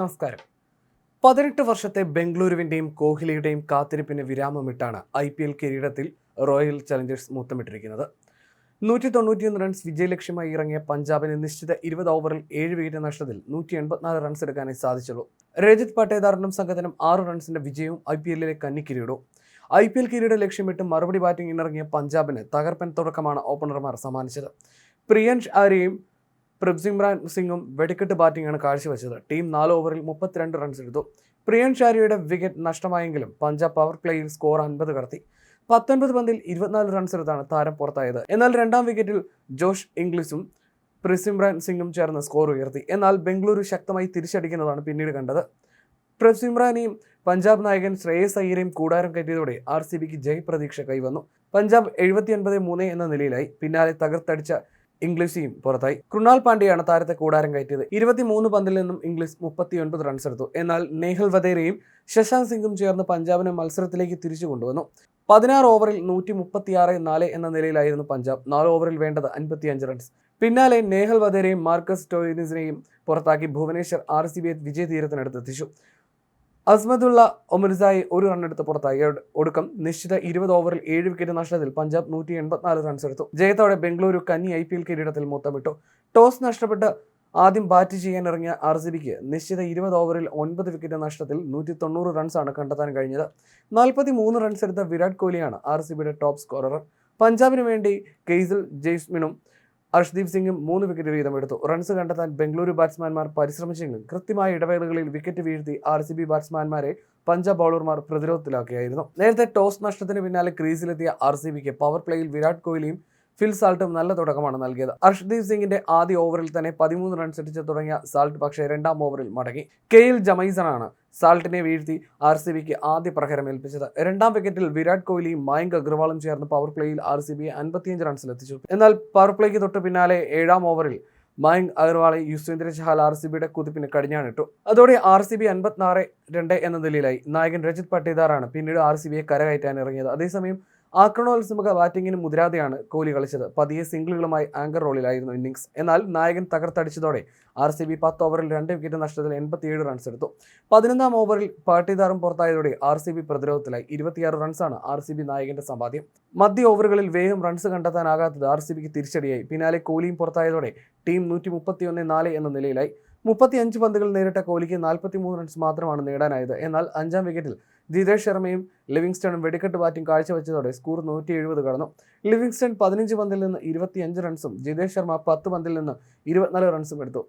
നമസ്കാരം. പതിനെട്ട് വർഷത്തെ ബംഗളൂരുവിന്റെയും കോഹ്ലിയുടെയും കാത്തിരിപ്പിന് വിരാമമിട്ടാണ് ഐ പി എൽ കിരീടത്തിൽ റോയൽ ചലഞ്ചേഴ്സ് മുത്തമിട്ടിരിക്കുന്നത്. നൂറ്റി തൊണ്ണൂറ്റിയൊന്ന് റൺസ് വിജയലക്ഷ്യമായി ഇറങ്ങിയ പഞ്ചാബിന് നിശ്ചിത ഇരുപത് ഓവറിൽ ഏഴ് വിക്കറ്റ് നഷ്ടത്തിൽ നൂറ്റി എൺപത്തിനാല് റൺസ് എടുക്കാനേ സാധിച്ചുള്ളൂ. രജിത് പട്ടേദാറിനും സംഘത്തിനും ആറ് റൺസിന്റെ വിജയവും ഐ പി എല്ലിലെ കന്നിക്കിരീടവും ഐ പി എൽ കിരീട ലക്ഷ്യമിട്ട് മറുപടി ബാറ്റിംഗിനിറങ്ങിയ പഞ്ചാബിന് തകർപ്പൻ തുടക്കമാണ് ഓപ്പണർമാർ സമ്മാനിച്ചത്. പ്രിയൻഷ് ആരെയും പ്രഭ്സിമ്രാൻ സിംഗും വെടിക്കെട്ട് ബാറ്റിംഗാണ് കാഴ്ചവെച്ചത്. ടീം നാല് ഓവറിൽ മുപ്പത്തിരണ്ട് റൺസ് എടുത്തു പ്രിയൻ ഷാരിയുടെ വിക്കറ്റ് നഷ്ടമായെങ്കിലും പഞ്ചാബ് പവർ പ്ലേയിൽ സ്കോർ അൻപത് കടത്തി. പത്തൊൻപത് പന്തിൽ ഇരുപത്തിനാല് റൺസ് എടുത്താണ് താരം പുറത്തായത്. എന്നാൽ രണ്ടാം വിക്കറ്റിൽ ജോഷ് ഇംഗ്ലീഷും പ്രിസിംറാൻ സിംഗും ചേർന്ന് സ്കോർ ഉയർത്തി. എന്നാൽ ബംഗളൂരു ശക്തമായി തിരിച്ചടിക്കുന്നതാണ് പിന്നീട് കണ്ടത്. പ്രസിമ്രാനെയും പഞ്ചാബ് നായകൻ ശ്രേയസ് അയ്യരെയും കൂടാരം കയറ്റിയതോടെ ആർ സി ബിക്ക് ജയപ്രതീക്ഷ കൈവന്നു. പഞ്ചാബ് എഴുപത്തി ഒൻപത് മൂന്ന് എന്ന നിലയിലായി. പിന്നാലെ തകർത്തടിച്ച ഇംഗ്ലീഷും പുറത്തായി. കൃണാൽ പാണ്ഡ്യയാണ് താരത്തെ കൂടാരം കയറ്റിയത്. ഇരുപത്തിമൂന്ന് പന്തിൽ നിന്നും ഇംഗ്ലീഷ് മുപ്പത്തിയൊൻപത് റൺസ് എടുത്തു. എന്നാൽ നേഹൽ വധേരയും ശശാന്ത് സിംഗും ചേർന്ന് പഞ്ചാബിനെ മത്സരത്തിലേക്ക് തിരിച്ചു കൊണ്ടുവന്നു. പതിനാറ് ഓവറിൽ നൂറ്റി മുപ്പത്തിയാറ് നാല് എന്ന നിലയിലായിരുന്നു പഞ്ചാബ്. നാല് ഓവറിൽ വേണ്ടത് അൻപത്തിയഞ്ച് റൺസ് പിന്നാലെ നേഹൽ വധേരയും മാർക്കസ് ടോയിനിസിനെയും പുറത്താക്കി ഭുവനേശ്വർ ആർ സി ബി വിജയ തീരത്തിനടുത്തെത്തിച്ചു അസ്മദുള്ള ഒമർസായി ഒരു റണ്ണെടുത്ത് പുറത്തായി. ഒട്- ഒടുക്കം നിശ്ചിത ഇരുപത് ഓവറിൽ ഏഴ് വിക്കറ്റ് നഷ്ടത്തിൽ പഞ്ചാബ് നൂറ്റി എൺപത്തിനാല് റൺസ് എടുത്തു. ജയത്തോടെ ബംഗളൂരു കന്നി ഐ പി എൽ കിരീടത്തിൽ മുത്തമിട്ടു. ടോസ് നഷ്ടപ്പെട്ട് ആദ്യം ബാറ്റ് ചെയ്യാൻ ഇറങ്ങിയ ആർ സി ബിക്ക് നിശ്ചിത ഇരുപത് ഓവറിൽ ഒൻപത് വിക്കറ്റ് നഷ്ടത്തിൽ നൂറ്റി തൊണ്ണൂറ് റൺസാണ് കണ്ടെത്താൻ കഴിഞ്ഞത്. നാൽപ്പത്തി മൂന്ന് റൺസ് എടുത്ത വിരാട് കോഹ്ലിയാണ് ആർ സി ബിയുടെ ടോപ്പ് സ്കോറർ പഞ്ചാബിന് വേണ്ടി കെയ്സിൽ ജെയ്സ്മിനും അർഷ്ദീപ് സിംഗും മൂന്ന് വിക്കറ്റ് വീതം എടുത്തു. റൺസ് കണ്ടെത്താൻ ബംഗളൂരു ബാറ്റ്സ്മാൻമാർ പരിശ്രമിച്ചെങ്കിലും കൃത്യമായ ഇടവേളകളിൽ വിക്കറ്റ് വീഴ്ത്തി ആർ സി ബി ബാറ്റ്സ്മാൻമാരെ പഞ്ചാബ് ബൗളർമാർ പ്രതിരോധത്തിലാക്കിയായിരുന്നു. നേരത്തെ ടോസ് നഷ്ടത്തിന് പിന്നാലെ ക്രീസിലെത്തിയ ആർ സി ബിക്ക് പവർ പ്ലേയിൽ വിരാട് കോഹ്ലിയും ഫിൽ സാൾട്ടും നല്ല തുടക്കമാണ് നൽകിയത്. അർഷ്ദീപ് സിംഗിന്റെ ആദ്യ ഓവറിൽ തന്നെ പതിമൂന്ന് റൺസ് അടിച്ച് തുടങ്ങിയ സാൾട്ട് പക്ഷേ രണ്ടാം ഓവറിൽ മടങ്ങി. കെ എൽ ജമൈസണാണ് സാൾട്ടിനെ വീഴ്ത്തി ആർ സി ബിക്ക് ആദ്യ പ്രഹരം ഏൽപ്പിച്ചത്. രണ്ടാം വിക്കറ്റിൽ വിരാട് കോഹ്ലിയും മയങ്ക് അഗർവാളും ചേർന്ന് പവർ പ്ലേയിൽ ആർ സി ബി അൻപത്തിയഞ്ച് റൺസിലെത്തിച്ചു എന്നാൽ പവർ പ്ലേക്ക് തൊട്ട് പിന്നാലെ ഏഴാം ഓവറിൽ മയങ്ക് അഗർവാളെ യുസ്വേന്ദ്ര ചഹാൽ ആർ സി ബിയുടെ കുതിപ്പിന് കടിഞ്ഞാണിട്ടു. അതോടെ ആർ സി ബി അൻപത്തിനാറ് രണ്ട് എന്ന നിലയിലായി. നായകൻ രജിത് പട്ടേദാറാണ് പിന്നീട് ആർ സി ബിയെ കരകയറ്റാൻ ഇറങ്ങിയത്. അതേസമയം ആക്രമണോത്സവക ബാറ്റിംഗിന് മുതിരാതെയാണ് കോഹ്ലി കളിച്ചത്. പതിയെ സിംഗിളുകളുമായി ആങ്കർ റോളിലായിരുന്നു ഇന്നിംഗ്സ്. എന്നാൽ നായകൻ തകർത്തടിച്ചതോടെ ആർ സി ബി പത്ത് ഓവറിൽ രണ്ട് വിക്കറ്റ് നഷ്ടത്തിൽ എൺപത്തിയേഴ് റൺസ് എടുത്തു. പതിനൊന്നാം ഓവറിൽ പാട്ടിദാറും പുറത്തായതോടെ ആർ സി ബി പ്രതിരോധത്തിലായി. ഇരുപത്തിയാറ് റൺസാണ് ആർ സി ബി നായകന്റെ സമ്പാദ്യം. മധ്യ ഓവറുകളിൽ വേഗം റൺസ് കണ്ടെത്താനാകാത്തത് ആർ സി ബിക്ക് തിരിച്ചടിയായി. പിന്നാലെ കോഹ്ലിയും പുറത്തായതോടെ ടീം നൂറ്റി മുപ്പത്തിയൊന്ന് നാല് എന്ന നിലയിലായി. മുപ്പത്തിയഞ്ച് പന്തുകൾ നേരിട്ട കോഹ്ലിക്ക് നാൽപ്പത്തിമൂന്ന് റൺസ് മാത്രമാണ് നേടാനായത്. എന്നാൽ അഞ്ചാം വിക്കറ്റിൽ ജിതേഷ് ശർമ്മയും ലിവിങ്സ്റ്റണും വെടിക്കെട്ട് ബാറ്റിംഗ് കാഴ്ചവെച്ചതോടെ സ്കോർ നൂറ്റി എഴുപത് കടന്നു. ലിവിങ്സ്റ്റൺ പതിനഞ്ച് പന്തിൽ നിന്ന് ഇരുപത്തിയഞ്ച് റൺസും ജിതേഷ് ശർമ്മ പത്ത് പന്തിൽ നിന്ന് ഇരുപത്തിനാല് റൺസും എടുത്തു.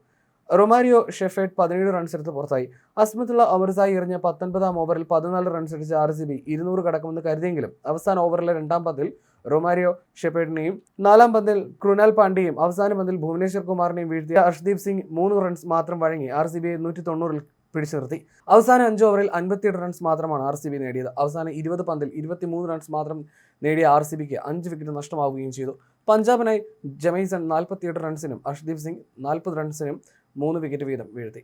റൊമാരിയോ ഷെഫേഡ് പതിനേഴ് റൺസ് എടുത്ത് പുറത്തായി. അസ്മത്തുള്ള അമർസായി എറിഞ്ഞ പത്തൊൻപതാം ഓവറിൽ പതിനാല് റൺസ് അടിച്ച ആർ സി ബി ഇരുന്നൂറ് കടക്കുമെന്ന് കരുതിയെങ്കിലും അവസാന ഓവറിലെ രണ്ടാം പന്തിൽ റൊമാരിയോ ഷെപ്പേഡിനെയും നാലാം പന്തിൽ കൃണാൽ പാണ്ഡ്യയും അവസാന പന്തിൽ ഭുവനേശ്വർ കുമാറിനെയും വീഴ്ത്തിയ ഹർഷ്ദീപ് സിംഗ് മൂന്ന് റൺസ് മാത്രം വഴങ്ങി ആർ സി ബിയെ നൂറ്റി തൊണ്ണൂറിൽ പിടിച്ചു നിർത്തി അവസാന അഞ്ച് ഓവറിൽ അൻപത്തിയെട്ട് റൺസ് മാത്രമാണ് ആർ സി ബി നേടിയത്. അവസാന ഇരുപത് പന്തിൽ ഇരുപത്തിമൂന്ന് റൺസ് മാത്രം നേടിയ ആർ സി ബിക്ക് അഞ്ച് വിക്കറ്റ് നഷ്ടമാവുകയും ചെയ്തു. പഞ്ചാബിനായി ജമൈസൺ നാൽപ്പത്തിയെട്ട് റൺസിനും അർഷ്ദീപ് സിംഗ് നാൽപ്പത് റൺസിനും മൂന്ന് വിക്കറ്റ് വീതം വീഴ്ത്തി.